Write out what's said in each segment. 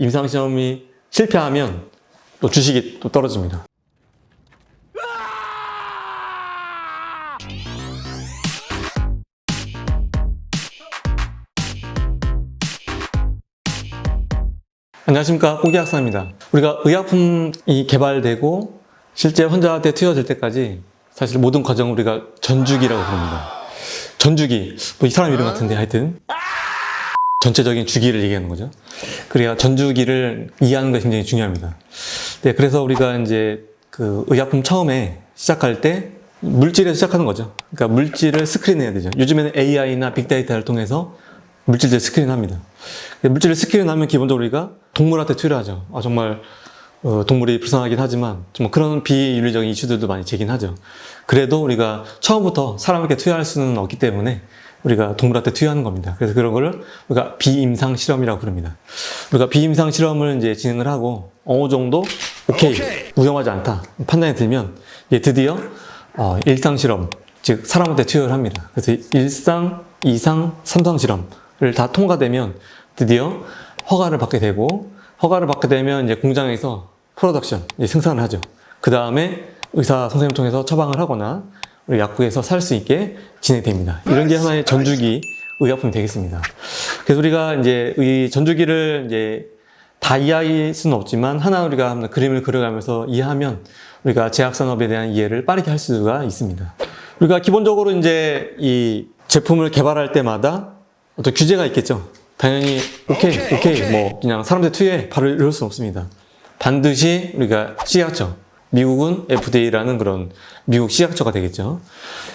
임상시험이 실패하면 또 주식이 또 떨어집니다. 안녕하십니까 꼬기학사입니다. 우리가 의약품이 개발되고 실제 환자한테 투여될 때까지 사실 모든 과정을 우리가 전주기라고 부릅니다. 전주기 뭐 이 사람 이름 같은데 하여튼 전체적인 주기를 얘기하는 거죠. 그래야 전주기를 이해하는 것이 굉장히 중요합니다. 네, 그래서 우리가 이제 그 의약품 처음에 시작할 때 물질에서 시작하는 거죠. 그러니까 물질을 스크린해야 되죠. 요즘에는 AI나 빅데이터를 통해서 물질들 스크린합니다. 물질을 스크린하면 기본적으로 우리가 동물한테 투여를 하죠. 아, 정말 어, 동물이 불쌍하긴 하지만 좀 그런 비윤리적인 이슈들도 많이 제기하죠. 그래도 우리가 처음부터 사람에게 투여할 수는 없기 때문에 우리가 동물한테 투여하는 겁니다. 그래서 그런 거를 우리가 비임상 실험이라고 부릅니다. 우리가 비임상 실험을 이제 진행을 하고 어느 정도 오케이, 위험하지 않다 판단이 들면 이제 드디어 어, 일상 실험, 즉 사람한테 투여를 합니다. 그래서 일상, 이상, 삼상 실험을 다 통과되면 드디어 허가를 받게 되고 허가를 받게 되면 이제 공장에서 프로덕션, 이제 생산을 하죠. 그 다음에 의사 선생님 통해서 처방을 하거나 약국에서 살 수 있게 진행됩니다. 이런 게 하나의 전주기 의약품이 되겠습니다. 그래서 우리가 이제 이 전주기를 이제 다 이해할 수는 없지만 하나 우리가 그림을 그려가면서 이해하면 우리가 제약산업에 대한 이해를 빠르게 할 수가 있습니다. 우리가 기본적으로 이제 이 제품을 개발할 때마다 어떤 규제가 있겠죠. 당연히 오케이, 오케이, 뭐 그냥 사람들 투여해 바로 이럴 수는 없습니다. 반드시 우리가 식약처, 미국은 FDA라는 그런 미국 식약처가 되겠죠.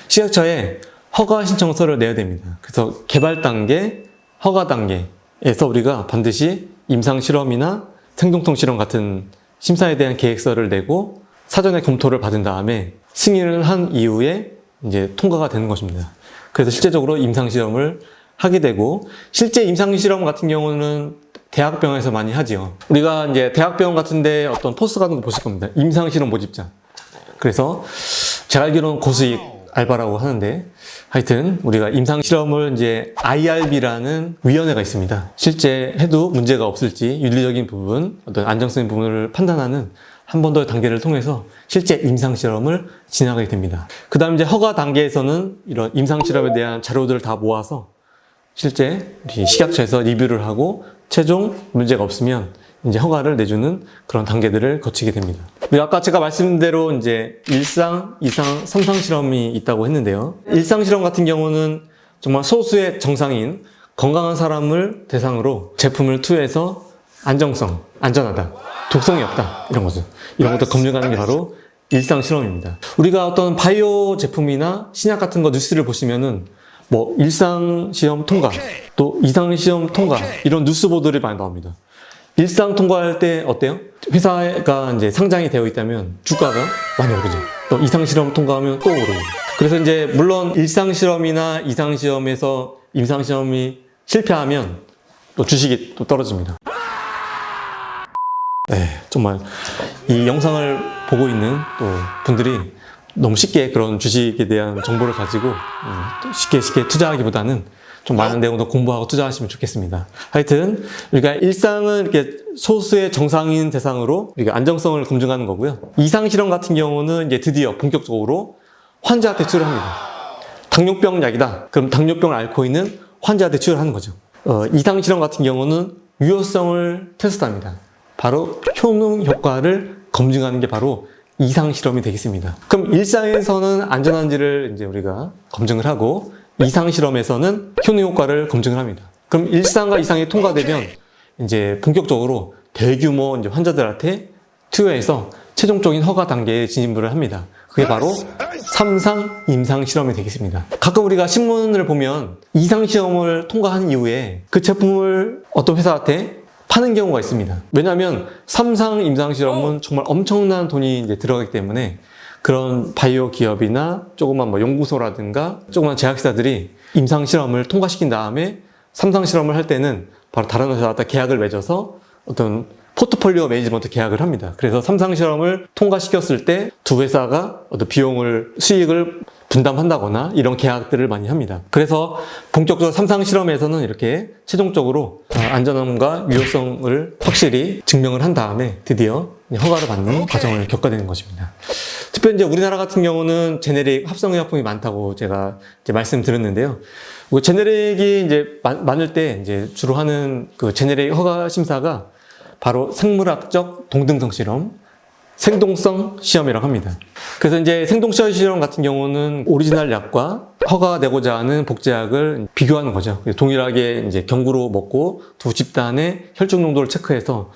식약처에 허가 신청서를 내야 됩니다. 그래서 개발 단계, 허가 단계에서 우리가 반드시 임상 실험이나 생동통 실험 같은 심사에 대한 계획서를 내고 사전에 검토를 받은 다음에 승인을 한 이후에 이제 통과가 되는 것입니다. 그래서 실제적으로 임상 실험을 하게 되고 실제 임상 실험 같은 경우는 대학병원에서 많이 하지요. 우리가 이제 대학병원 같은데 어떤 포스 같은 거 보실 겁니다. 임상 실험 모집자. 그래서 제가 알기로는 고수익 알바라고 하는데 하여튼 우리가 임상 실험을 이제 IRB라는 위원회가 있습니다. 실제 해도 문제가 없을지 윤리적인 부분, 어떤 안정성의 부분을 판단하는 한 번 더 단계를 통해서 실제 임상 실험을 진행하게 됩니다. 그 다음 이제 허가 단계에서는 이런 임상 실험에 대한 자료들을 다 모아서 실제 식약처에서 리뷰를 하고 최종 문제가 없으면 이제 허가를 내주는 그런 단계들을 거치게 됩니다. 아까 제가 말씀드린 대로 이제 일상, 이상, 삼상 실험이 있다고 했는데요. 일상 실험 같은 경우는 정말 소수의 정상인 건강한 사람을 대상으로 제품을 투여해서 안정성, 안전하다, 독성이 없다 이런 거죠. 이런 것도 검증하는 게 바로 일상 실험입니다. 우리가 어떤 바이오 제품이나 신약 같은 거 뉴스를 보시면은 뭐 일상 시험 통과, 또 이상 시험 통과 이런 뉴스 보도들이 많이 나옵니다. 일상 통과할 때 어때요? 회사가 이제 상장이 되어 있다면 주가가 많이 오르죠. 또 이상 실험 통과하면 또 오르고. 그래서 이제 물론 일상 실험이나 이상 시험에서 임상 시험이 실패하면 또 주식이 또 떨어집니다. 네, 정말 이 영상을 보고 있는 또 분들이 너무 쉽게 그런 주식에 대한 정보를 가지고 음, 또 쉽게 쉽게 투자하기보다는 좀 많은 내용도 공부하고 투자하시면 좋겠습니다. 하여튼 우리가 일상은 이렇게 소수의 정상인 대상으로 우리가 안정성을 검증하는 거고요. 이상 실험 같은 경우는 이제 드디어 본격적으로 환자한테 투여를 합니다. 당뇨병 약이다. 그럼 당뇨병을 앓고 있는 환자한테 투여를 하는 거죠. 어, 이상 실험 같은 경우는 유효성을 테스트합니다. 바로 효능 효과를 검증하는 게 바로 이상 실험이 되겠습니다. 그럼 일상에서는 안전한지를 이제 우리가 검증을 하고 이상 실험에서는 효능 효과를 검증을 합니다. 그럼 일상과 이상이 통과되면 이제 본격적으로 대규모 이제 환자들한테 투여해서 최종적인 허가 단계에 진입을 합니다. 그게 바로 삼상 임상 실험이 되겠습니다. 가끔 우리가 신문을 보면 이상 시험을 통과한 이후에 그 제품을 어떤 회사한테 파는 경우가 있습니다. 왜냐하면 삼상 임상 실험은 정말 엄청난 돈이 이제 들어가기 때문에 그런 바이오 기업이나 조그만 뭐 연구소라든가 조그만 제약사들이 임상 실험을 통과시킨 다음에 삼상 실험을 할 때는 바로 다른 회사와 계약을 맺어서 어떤 포트폴리오 매니지먼트 계약을 합니다. 그래서 삼상 실험을 통과시켰을 때 두 회사가 어떤 비용을 수익을 분담한다거나 이런 계약들을 많이 합니다. 그래서 본격적으로 삼상 실험에서는 이렇게 최종적으로 어, 안전함과 유효성을 확실히 증명을 한 다음에 드디어 허가를 받는 과정을 겪게 되는 것입니다. 특별히 이제 우리나라 같은 경우는 제네릭 합성의약품이 많다고 제가 이제 말씀드렸는데요. 그 제네릭이 이제 많- 많을 때 이제 주로 하는 그 제네릭 허가 심사가 바로 생물학적 동등성 실험, 생동성 시험이라고 합니다. 그래서 이제 생동성 시험 같은 경우는 오리지널 약과 허가되고자 하는 복제약을 비교하는 거죠. 동일하게 이제 경구로 먹고 두 집단의 혈중 농도를 체크해서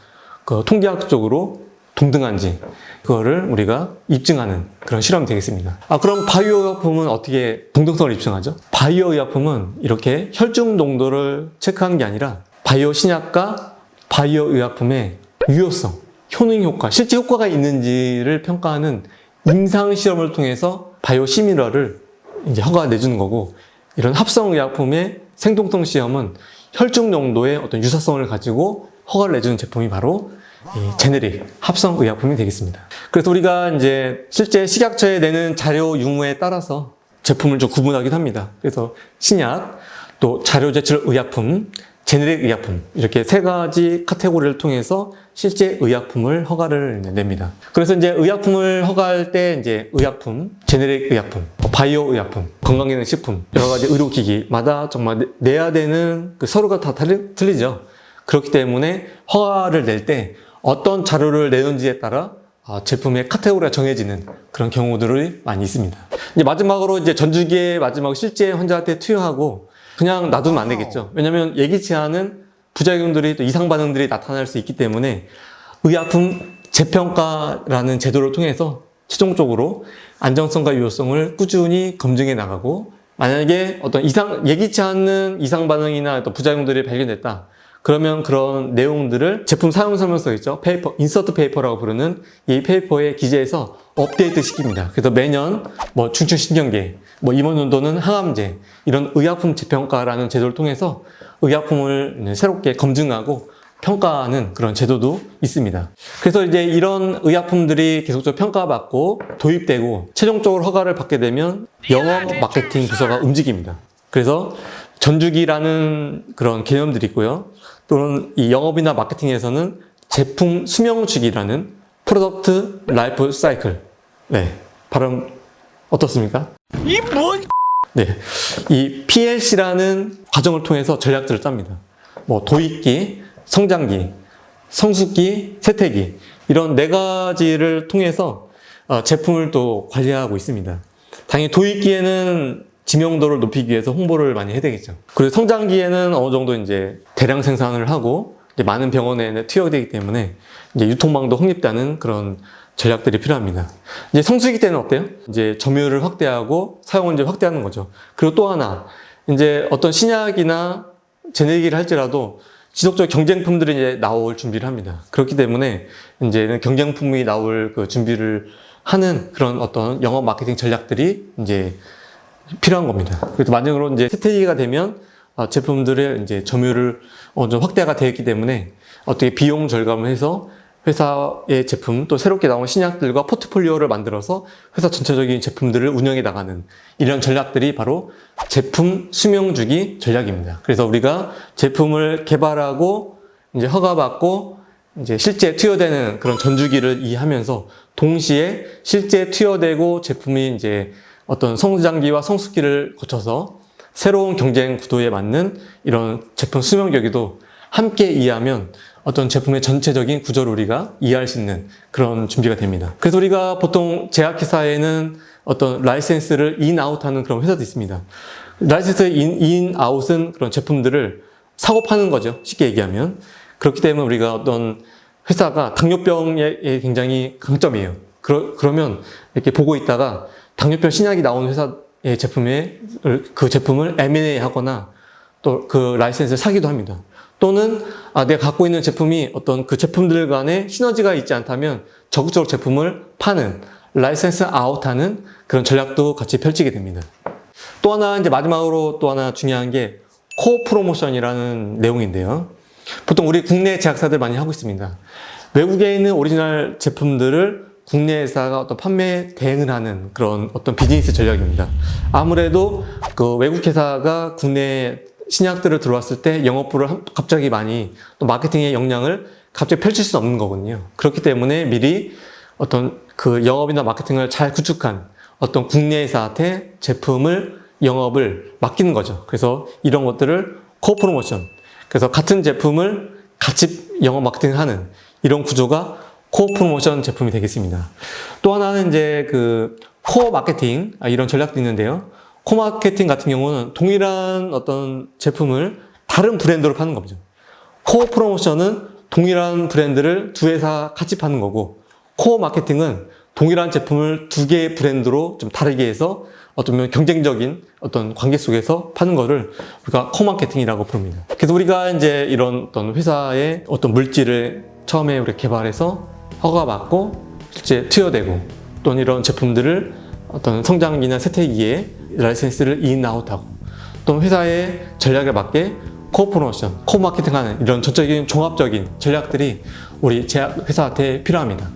그 통계학적으로 동등한지 그거를 우리가 입증하는 그런 실험이 되겠습니다. 아 그럼 바이오 의약품은 어떻게 동등성을 입증하죠? 바이오 의약품은 이렇게 혈중 농도를 체크하는 게 아니라 바이오 신약과 바이오 의약품의 유효성, 효능 효과, 실제 효과가 있는지를 평가하는 임상 시험을 통해서 바이오 시밀러를 이제 허가 내주는 거고 이런 합성 의약품의 생동성 시험은 혈중 농도의 어떤 유사성을 가지고 허가를 내주는 제품이 바로 이 제네릭 합성 의약품이 되겠습니다. 그래서 우리가 이제 실제 식약처에 내는 자료 유무에 따라서 제품을 좀 구분하기도 합니다. 그래서 신약, 또 자료 제출 의약품, 제네릭 의약품 이렇게 세 가지 카테고리를 통해서 실제 의약품을 허가를 냅니다. 그래서 이제 의약품을 허가할 때 이제 의약품, 제네릭 의약품, 뭐 바이오 의약품, 건강기능식품 여러 가지 의료기기마다 정말 내- 내야 되는 그 서로가 다 틀리죠. 그렇기 때문에 허가를 낼 때 어떤 자료를 내는지에 따라 아, 제품의 카테고리가 정해지는 그런 경우들이 많이 있습니다. 이제 마지막으로 이제 전주기의 마지막 실제 환자한테 투여하고 그냥 놔두면 안 되겠죠. 왜냐하면 예기치 않은 부작용들이 또 이상 반응들이 나타날 수 있기 때문에 의약품 재평가라는 제도를 통해서 최종적으로 안정성과 유효성을 꾸준히 검증해 나가고 만약에 어떤 이상 예기치 않는 이상 반응이나 또 부작용들이 발견됐다. 그러면 그런 내용들을 제품 사용 설명서 있죠. 페이퍼, 인서트 페이퍼라고 부르는 이 페이퍼에 기재해서 업데이트 시킵니다. 그래서 매년 뭐 중추신경계, 뭐 임원 온도는 항암제 이런 의약품 재평가라는 제도를 통해서 의약품을 새롭게 검증하고 평가하는 그런 제도도 있습니다. 그래서 이제 이런 의약품들이 계속적으로 평가받고 도입되고 최종적으로 허가를 받게 되면 영업 마케팅 부서가 움직입니다. 그래서 전주기라는 그런 개념들이 있고요. 또는 이 영업이나 마케팅에서는 제품 수명 주기라는 프로덕트 라이프 사이클. 네. 발음 어떻습니까? 이 뭔? 네. 이 PLC라는 과정을 통해서 전략들을 짭니다. 뭐 도입기, 성장기, 성숙기, 세태기 이런 네 가지를 통해서 어, 제품을 또 관리하고 있습니다. 당연히 도입기에는 지명도를 높이기 위해서 홍보를 많이 해야 되겠죠. 그리고 성장기에는 어느 정도 이제 대량 생산을 하고 많은 병원에 투여되기 때문에 이제 유통망도 확립되는 그런 전략들이 필요합니다. 이제 성수기 때는 어때요? 이제 점유율을 확대하고 사용을 이제 확대하는 거죠. 그리고 또 하나 이제 어떤 신약이나 제네기를 할지라도 지속적 경쟁품들이 이제 나올 준비를 합니다. 그렇기 때문에 이제는 경쟁품이 나올 그 준비를 하는 그런 어떤 영업 마케팅 전략들이 이제 필요한 겁니다. 그래서 만약으로 이제 스테이지가 되면 아, 제품들의 이제 점유율을 어느 확대가 되었기 때문에 어떻게 비용 절감을 해서 회사의 제품 또 새롭게 나온 신약들과 포트폴리오를 만들어서 회사 전체적인 제품들을 운영해 나가는 이런 전략들이 바로 제품 수명 주기 전략입니다. 그래서 우리가 제품을 개발하고 이제 허가받고 이제 실제 투여되는 그런 전주기를 이해하면서 동시에 실제 투여되고 제품이 이제 어떤 성장기와 성숙기를 거쳐서 새로운 경쟁 구도에 맞는 이런 제품 수명 주기도 함께 이해하면 어떤 제품의 전체적인 구조를 우리가 이해할 수 있는 그런 준비가 됩니다. 그래서 우리가 보통 제약회사에는 어떤 라이센스를 인아웃하는 그런 회사도 있습니다. 라이센스 인, 인아웃은 그런 제품들을 사고 파는 거죠. 쉽게 얘기하면. 그렇기 때문에 우리가 어떤 회사가 당뇨병에 굉장히 강점이에요. 그러, 그러면 이렇게 보고 있다가 당뇨병 신약이 나온 회사의 제품에 그 제품을 M&A 하거나 또 그 라이센스를 사기도 합니다. 또는 아, 내가 갖고 있는 제품이 어떤 그 제품들 간에 시너지가 있지 않다면 적극적으로 제품을 파는 라이센스 아웃하는 그런 전략도 같이 펼치게 됩니다. 또 하나 이제 마지막으로 또 하나 중요한 게 코 프로모션이라는 내용인데요. 보통 우리 국내 제약사들 많이 하고 있습니다. 외국에 있는 오리지널 제품들을 국내 회사가 어떤 판매 대응을 하는 그런 어떤 비즈니스 전략입니다. 아무래도 그 외국 회사가 국내 신약들을 들어왔을 때 영업부를 한- 갑자기 많이 또 마케팅의 역량을 갑자기 펼칠 수 없는 거거든요. 그렇기 때문에 미리 어떤 그 영업이나 마케팅을 잘 구축한 어떤 국내 회사한테 제품을 영업을 맡기는 거죠. 그래서 이런 것들을 코프로모션. 그래서 같은 제품을 같이 영업 마케팅을 하는 이런 구조가 코프로모션 제품이 되겠습니다. 또 하나는 이제 그 코어 마케팅 아, 이런 전략도 있는데요. 코 마케팅 같은 경우는 동일한 어떤 제품을 다른 브랜드로 파는 겁니다. 코어 프로모션은 동일한 브랜드를 두 회사 같이 파는 거고 코어 마케팅은 동일한 제품을 두 개의 브랜드로 좀 다르게 해서 어쩌면 경쟁적인 어떤 관계 속에서 파는 거를 우리가 코어 마케팅이라고 부릅니다. 그래서 우리가 이제 이런 어떤 회사의 어떤 물질을 처음에 우리 개발해서 허가 받고 실제 투여되고 또는 이런 제품들을 어떤 성장기나 세태기에 라이센스를 인아웃하고 또는 회사의 전략에 맞게 코어 프로모션, 코어 마케팅하는 이런 전적인 종합적인 전략들이 우리 제약 회사한테 필요합니다.